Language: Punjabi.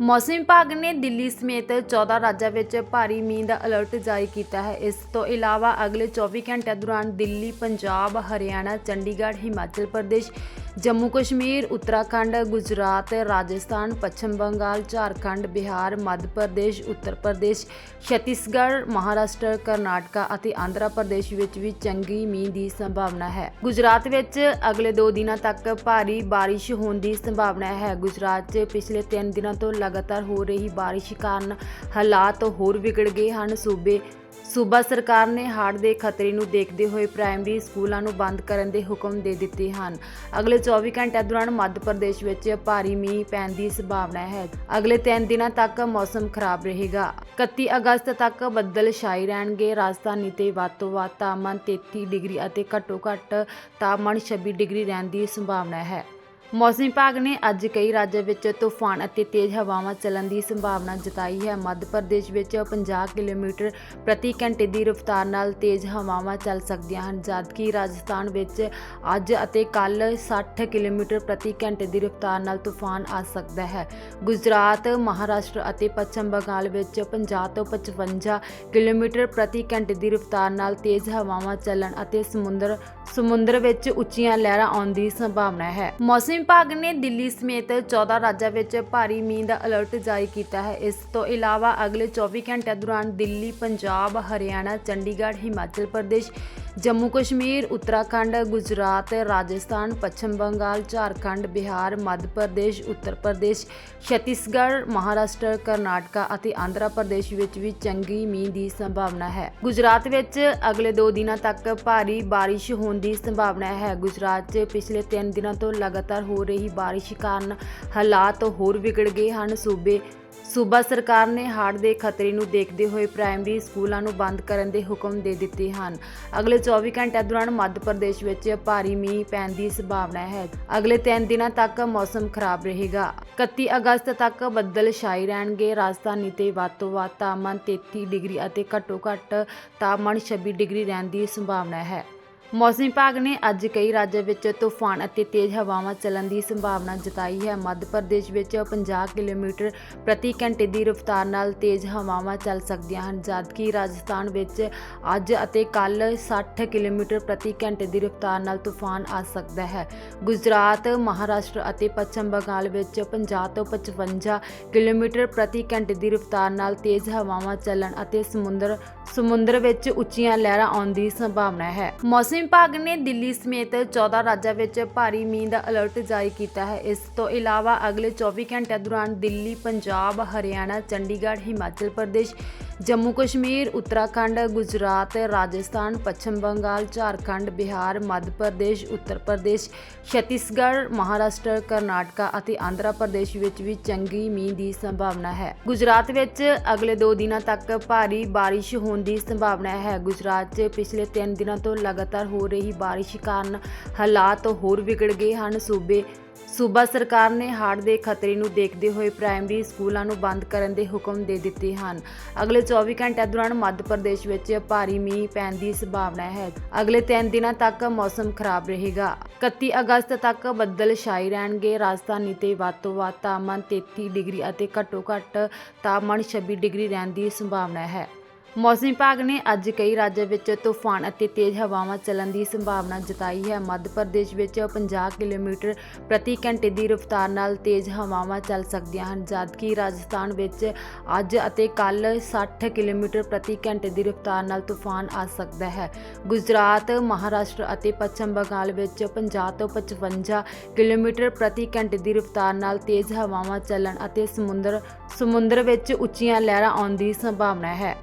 ਮੌਸਮ ਵਿਭਾਗ ਨੇ ਦਿੱਲੀ ਸਮੇਤ 14 ਰਾਜਾਂ ਵਿੱਚ ਭਾਰੀ ਮੀਂਹ ਦਾ ਅਲਰਟ ਜਾਰੀ ਕੀਤਾ ਹੈ। ਇਸ ਤੋਂ ਇਲਾਵਾ ਅਗਲੇ 24 ਘੰਟਿਆਂ ਦੌਰਾਨ ਦਿੱਲੀ, ਪੰਜਾਬ, ਹਰਿਆਣਾ, ਚੰਡੀਗੜ੍ਹ, ਹਿਮਾਚਲ ਪ੍ਰਦੇਸ਼, ਜੰਮੂ ਕਸ਼ਮੀਰ, ਉੱਤਰਾਖੰਡ, ਗੁਜਰਾਤ, ਰਾਜਸਥਾਨ, ਪੱਛਮ ਬੰਗਾਲ, ਝਾਰਖੰਡ, ਬਿਹਾਰ, ਮੱਧ ਪ੍ਰਦੇਸ਼, ਉੱਤਰ ਪ੍ਰਦੇਸ਼, ਛੱਤੀਸਗੜ੍ਹ, ਮਹਾਰਾਸ਼ਟਰ, ਕਰਨਾਟਕਾ ਅਤੇ ਆਂਧਰਾ ਪ੍ਰਦੇਸ਼ ਵਿੱਚ ਵੀ ਚੰਗੀ ਮੀਂਹ ਦੀ ਸੰਭਾਵਨਾ ਹੈ। ਗੁਜਰਾਤ ਵਿੱਚ ਅਗਲੇ 2 ਦਿਨਾਂ ਤੱਕ ਭਾਰੀ ਬਾਰਿਸ਼ ਹੋਣ ਦੀ ਸੰਭਾਵਨਾ ਹੈ। ਗੁਜਰਾਤ 'ਚ ਪਿਛਲੇ 3 ਦਿਨਾਂ ਤੋਂ ਲਗਾਤਾਰ ਹੋ ਰਹੀ ਬਾਰਿਸ਼ ਕਾਰਨ ਹਾਲਾਤ ਹੋਰ ਵਿਗੜ ਗਏ ਹਨ। ਸੂਬੇ, ਸੂਬਾ ਸਰਕਾਰ ਨੇ ਹੜ੍ਹ ਦੇ ਖਤਰੇ ਨੂੰ ਦੇਖਦੇ ਹੋਏ ਪ੍ਰਾਇਮਰੀ ਸਕੂਲਾਂ ਨੂੰ ਬੰਦ ਕਰਨ ਦੇ ਹੁਕਮ ਦੇ ਦਿੱਤੇ ਹਨ। ਅਗਲੇ 24 ਘੰਟਿਆਂ ਦੌਰਾਨ ਮੱਧ ਪ੍ਰਦੇਸ਼ ਵਿੱਚ ਭਾਰੀ ਮੀਂਹ ਪੈਣ ਦੀ ਸੰਭਾਵਨਾ ਹੈ। ਅਗਲੇ 3 ਦਿਨਾਂ ਤੱਕ ਮੌਸਮ ਖਰਾਬ ਰਹੇਗਾ। 31 ਅਗਸਤ ਤੱਕ ਬੱਦਲ ਛਾਈ ਰਹਿਣਗੇ। ਰਾਜਧਾਨੀ ਤੇ ਵੱਧ ਤੋਂ ਵੱਧ ਤਾਪਮਾਨ 33 ਡਿਗਰੀ ਅਤੇ ਘੱਟੋ ਘੱਟ ਤਾਪਮਾਨ 26 ਡਿਗਰੀ ਰਹਿਣ ਦੀ ਸੰਭਾਵਨਾ ਹੈ। ਮੌਸਮ ਵਿਭਾਗ ਨੇ ਅੱਜ ਕਈ ਰਾਜਾਂ ਵਿੱਚ ਤੂਫਾਨ ਅਤੇ ਤੇਜ਼ ਹਵਾਵਾਂ ਚੱਲਣ ਦੀ ਸੰਭਾਵਨਾ ਜਤਾਈ ਹੈ। ਮੱਧ ਪ੍ਰਦੇਸ਼ ਵਿੱਚ 50 ਕਿਲੋਮੀਟਰ ਪ੍ਰਤੀ ਘੰਟੇ ਦੀ ਰਫ਼ਤਾਰ ਨਾਲ ਤੇਜ਼ ਹਵਾਵਾਂ ਚੱਲ ਸਕਦੀਆਂ ਹਨ ਜਦਕਿ ਰਾਜਸਥਾਨ ਵਿੱਚ ਅੱਜ ਅਤੇ ਕੱਲ 60 ਕਿਲੋਮੀਟਰ ਪ੍ਰਤੀ ਘੰਟੇ ਦੀ ਰਫ਼ਤਾਰ ਨਾਲ ਤੂਫਾਨ ਆ ਸਕਦਾ ਹੈ। ਗੁਜਰਾਤ, ਮਹਾਰਾਸ਼ਟਰ ਅਤੇ ਪੱਛਮ ਬੰਗਾਲ ਵਿੱਚ 50 ਤੋਂ 55 ਕਿਲੋਮੀਟਰ ਪ੍ਰਤੀ ਘੰਟੇ ਦੀ ਰਫ਼ਤਾਰ ਨਾਲ ਤੇਜ਼ ਹਵਾਵਾਂ ਚੱਲਣ ਅਤੇ ਸਮੁੰਦਰ ਸਮੁੰਦਰ ਵਿੱਚ ਉੱਚੀਆਂ ਲਹਿਰਾਂ ਆਉਣ ਦੀ ਸੰਭਾਵਨਾ ਹੈ। ਮੌਸਮ ਵਿਭਾਗ ਨੇ ਦਿੱਲੀ ਸਮੇਤ 14 ਰਾਜਾਂ ਵਿੱਚ ਭਾਰੀ ਮੀਂਹ ਦਾ ਅਲਰਟ ਜਾਰੀ ਕੀਤਾ ਹੈ। ਇਸ ਤੋਂ ਇਲਾਵਾ ਅਗਲੇ 24 ਘੰਟਿਆਂ ਦੌਰਾਨ ਦਿੱਲੀ, ਪੰਜਾਬ, ਹਰਿਆਣਾ, ਚੰਡੀਗੜ੍ਹ, ਹਿਮਾਚਲ ਪ੍ਰਦੇਸ਼ ਜੰਮੂ ਕਸ਼ਮੀਰ, ਉੱਤਰਾਖੰਡ, ਗੁਜਰਾਤ, ਰਾਜਸਥਾਨ, ਪੱਛਮ ਬੰਗਾਲ, ਝਾਰਖੰਡ, ਬਿਹਾਰ, ਮੱਧ ਪ੍ਰਦੇਸ਼, ਉੱਤਰ ਪ੍ਰਦੇਸ਼, ਛੱਤੀਸਗੜ੍ਹ, ਮਹਾਰਾਸ਼ਟਰ, ਕਰਨਾਟਕਾ ਅਤੇ ਆਂਧਰਾ ਪ੍ਰਦੇਸ਼ ਵਿੱਚ ਵੀ ਚੰਗੀ ਮੀਂਹ ਦੀ ਸੰਭਾਵਨਾ ਹੈ। ਗੁਜਰਾਤ ਵਿੱਚ ਅਗਲੇ 2 ਦਿਨਾਂ ਤੱਕ ਭਾਰੀ ਬਾਰਿਸ਼ ਹੋਣ ਦੀ ਸੰਭਾਵਨਾ ਹੈ। ਗੁਜਰਾਤ 'ਚ ਪਿਛਲੇ 3 ਦਿਨਾਂ ਤੋਂ ਲਗਾਤਾਰ ਹੋ ਰਹੀ ਬਾਰਿਸ਼ ਕਾਰਨ ਹਾਲਾਤ ਹੋਰ ਵਿਗੜ ਗਏ ਹਨ। ਸੂਬੇ ਸੂਬਾ ਸਰਕਾਰ ਨੇ ਹੜ੍ਹ ਦੇ ਖਤਰੇ ਨੂੰ ਦੇਖਦੇ ਹੋਏ ਪ੍ਰਾਇਮਰੀ ਸਕੂਲਾਂ ਨੂੰ ਬੰਦ ਕਰਨ ਦੇ ਹੁਕਮ ਦੇ ਦਿੱਤੇ ਹਨ। ਅਗਲੇ 24 ਘੰਟਿਆਂ ਦੌਰਾਨ ਮੱਧ ਪ੍ਰਦੇਸ਼ ਵਿੱਚ ਭਾਰੀ ਮੀਂਹ ਪੈਣ ਦੀ ਸੰਭਾਵਨਾ ਹੈ। ਅਗਲੇ 3 ਦਿਨਾਂ ਤੱਕ ਮੌਸਮ ਖਰਾਬ ਰਹੇਗਾ। 31 ਅਗਸਤ ਤੱਕ ਬੱਦਲ ਛਾਈ ਰਹਿਣਗੇ। ਰਾਜਧਾਨੀ ਤੇ ਵੱਧ ਤੋਂ ਵੱਧ ਤਾਪਮਾਨ 33 ਡਿਗਰੀ ਅਤੇ ਘੱਟੋ ਘੱਟ ਤਾਪਮਾਨ 26 ਡਿਗਰੀ ਰਹਿਣ ਦੀ ਸੰਭਾਵਨਾ ਹੈ। ਮੌਸਮ ਵਿਭਾਗ ਨੇ ਅੱਜ ਕਈ ਰਾਜਾਂ ਵਿੱਚ ਤੂਫਾਨ ਅਤੇ ਤੇਜ਼ ਹਵਾਵਾਂ ਚੱਲਣ ਦੀ ਸੰਭਾਵਨਾ ਜਤਾਈ ਹੈ। ਮੱਧ ਪ੍ਰਦੇਸ਼ ਵਿੱਚ 50 ਕਿਲੋਮੀਟਰ ਪ੍ਰਤੀ ਘੰਟੇ ਦੀ ਰਫ਼ਤਾਰ ਨਾਲ ਤੇਜ਼ ਹਵਾਵਾਂ ਚੱਲ ਸਕਦੀਆਂ ਹਨ ਜਦਕਿ ਰਾਜਸਥਾਨ ਵਿੱਚ ਅੱਜ ਅਤੇ ਕੱਲ 60 ਕਿਲੋਮੀਟਰ ਪ੍ਰਤੀ ਘੰਟੇ ਦੀ ਰਫ਼ਤਾਰ ਨਾਲ ਤੂਫਾਨ ਆ ਸਕਦਾ ਹੈ। ਗੁਜਰਾਤ, ਮਹਾਰਾਸ਼ਟਰ ਅਤੇ ਪੱਛਮ ਬੰਗਾਲ ਵਿੱਚ 50 ਤੋਂ 55 ਕਿਲੋਮੀਟਰ ਪ੍ਰਤੀ ਘੰਟੇ ਦੀ ਰਫ਼ਤਾਰ ਨਾਲ ਤੇਜ਼ ਹਵਾਵਾਂ ਚੱਲਣ ਅਤੇ ਸਮੁੰਦਰ ਸਮੁੰਦਰ ਵਿੱਚ ਉੱਚੀਆਂ ਲਹਿਰਾਂ ਆਉਣ ਦੀ ਸੰਭਾਵਨਾ ਹੈ। ਮੌਸਮ ਵਿਭਾਗ ਨੇ ਦਿੱਲੀ ਸਮੇਤ 14 ਰਾਜਾਂ ਵਿੱਚ ਭਾਰੀ ਮੀਂਹ ਦਾ ਅਲਰਟ ਜਾਰੀ ਕੀਤਾ ਹੈ। ਇਸ ਤੋਂ ਇਲਾਵਾ ਅਗਲੇ 24 ਘੰਟਿਆਂ ਦੌਰਾਨ ਦਿੱਲੀ, ਪੰਜਾਬ, ਹਰਿਆਣਾ, ਚੰਡੀਗੜ੍ਹ, ਹਿਮਾਚਲ ਪ੍ਰਦੇਸ਼ ਜੰਮੂ ਕਸ਼ਮੀਰ, ਉੱਤਰਾਖੰਡ, ਗੁਜਰਾਤ, ਰਾਜਸਥਾਨ, ਪੱਛਮ ਬੰਗਾਲ, ਝਾਰਖੰਡ, ਬਿਹਾਰ, ਮੱਧ ਪ੍ਰਦੇਸ਼, ਉੱਤਰ ਪ੍ਰਦੇਸ਼, ਛੱਤੀਸਗੜ੍ਹ, ਮਹਾਰਾਸ਼ਟਰ, ਕਰਨਾਟਕਾ ਅਤੇ ਆਂਧਰਾ ਪ੍ਰਦੇਸ਼ ਵਿੱਚ ਵੀ ਚੰਗੀ ਮੀਂਹ ਦੀ ਸੰਭਾਵਨਾ ਹੈ। ਗੁਜਰਾਤ ਵਿੱਚ ਅਗਲੇ 2 ਦਿਨਾਂ ਤੱਕ ਭਾਰੀ ਬਾਰਿਸ਼ ਹੋਣ ਦੀ ਸੰਭਾਵਨਾ ਹੈ। ਗੁਜਰਾਤ 'ਚ ਪਿਛਲੇ 3 ਦਿਨਾਂ ਤੋਂ ਲਗਾਤਾਰ ਹੋ ਰਹੀ ਬਾਰਿਸ਼ ਕਾਰਨ ਹਾਲਾਤ ਹੋਰ ਵਿਗੜ ਗਏ ਹਨ। ਸੂਬੇ ਸੂਬਾ ਸਰਕਾਰ ਨੇ ਹੜ੍ਹ ਦੇ ਖਤਰੇ ਨੂੰ ਦੇਖਦੇ ਹੋਏ ਪ੍ਰਾਇਮਰੀ ਸਕੂਲਾਂ ਨੂੰ ਬੰਦ ਕਰਨ ਦੇ ਹੁਕਮ ਦੇ ਦਿੱਤੇ ਹਨ। ਅਗਲੇ 24 ਘੰਟਿਆਂ ਦੌਰਾਨ ਮੱਧ ਪ੍ਰਦੇਸ਼ ਵਿੱਚ ਭਾਰੀ ਮੀਂਹ ਪੈਣ ਦੀ ਸੰਭਾਵਨਾ ਹੈ। ਅਗਲੇ 3 ਦਿਨਾਂ ਤੱਕ ਮੌਸਮ ਖਰਾਬ ਰਹੇਗਾ। 31 ਅਗਸਤ ਤੱਕ ਬੱਦਲ ਛਾਈ ਰਹਿਣਗੇ। ਰਾਜਧਾਨੀ ਤੇ ਵੱਧ ਤੋਂ ਵੱਧ ਤਾਪਮਾਨ 33 ਡਿਗਰੀ ਅਤੇ ਘੱਟੋ ਘੱਟ ਤਾਪਮਾਨ 26 ਡਿਗਰੀ ਰਹਿਣ ਦੀ ਸੰਭਾਵਨਾ ਹੈ। ਮੌਸਮ ਵਿਭਾਗ ਨੇ ਅੱਜ ਕਈ ਰਾਜਾਂ ਵਿੱਚ ਤੂਫਾਨ ਅਤੇ ਤੇਜ਼ ਹਵਾਵਾਂ ਚੱਲਣ ਦੀ ਸੰਭਾਵਨਾ ਜਤਾਈ ਹੈ। ਮੱਧ ਪ੍ਰਦੇਸ਼ ਵਿੱਚ 50 ਕਿਲੋਮੀਟਰ ਪ੍ਰਤੀ ਘੰਟੇ ਦੀ ਰਫ਼ਤਾਰ ਨਾਲ ਤੇਜ਼ ਹਵਾਵਾਂ ਚੱਲ ਸਕਦੀਆਂ ਹਨ, ਜਦਕਿ ਰਾਜਸਥਾਨ ਵਿੱਚ ਅੱਜ ਅਤੇ ਕੱਲ 60 ਕਿਲੋਮੀਟਰ ਪ੍ਰਤੀ ਘੰਟੇ ਦੀ ਰਫ਼ਤਾਰ ਨਾਲ ਤੂਫਾਨ ਆ ਸਕਦਾ ਹੈ। ਗੁਜਰਾਤ, ਮਹਾਰਾਸ਼ਟਰ ਅਤੇ ਪੱਛਮ ਬੰਗਾਲ ਵਿੱਚ 50 ਤੋਂ 55 ਕਿਲੋਮੀਟਰ ਪ੍ਰਤੀ ਘੰਟੇ ਦੀ ਰਫ਼ਤਾਰ ਨਾਲ ਤੇਜ਼ ਹਵਾਵਾਂ ਚੱਲਣ ਅਤੇ ਸਮੁੰਦਰ ਸਮੁੰਦਰ ਵਿੱਚ ਉੱਚੀਆਂ ਲਹਿਰਾਂ ਆਉਣ ਦੀ ਸੰਭਾਵਨਾ ਹੈ।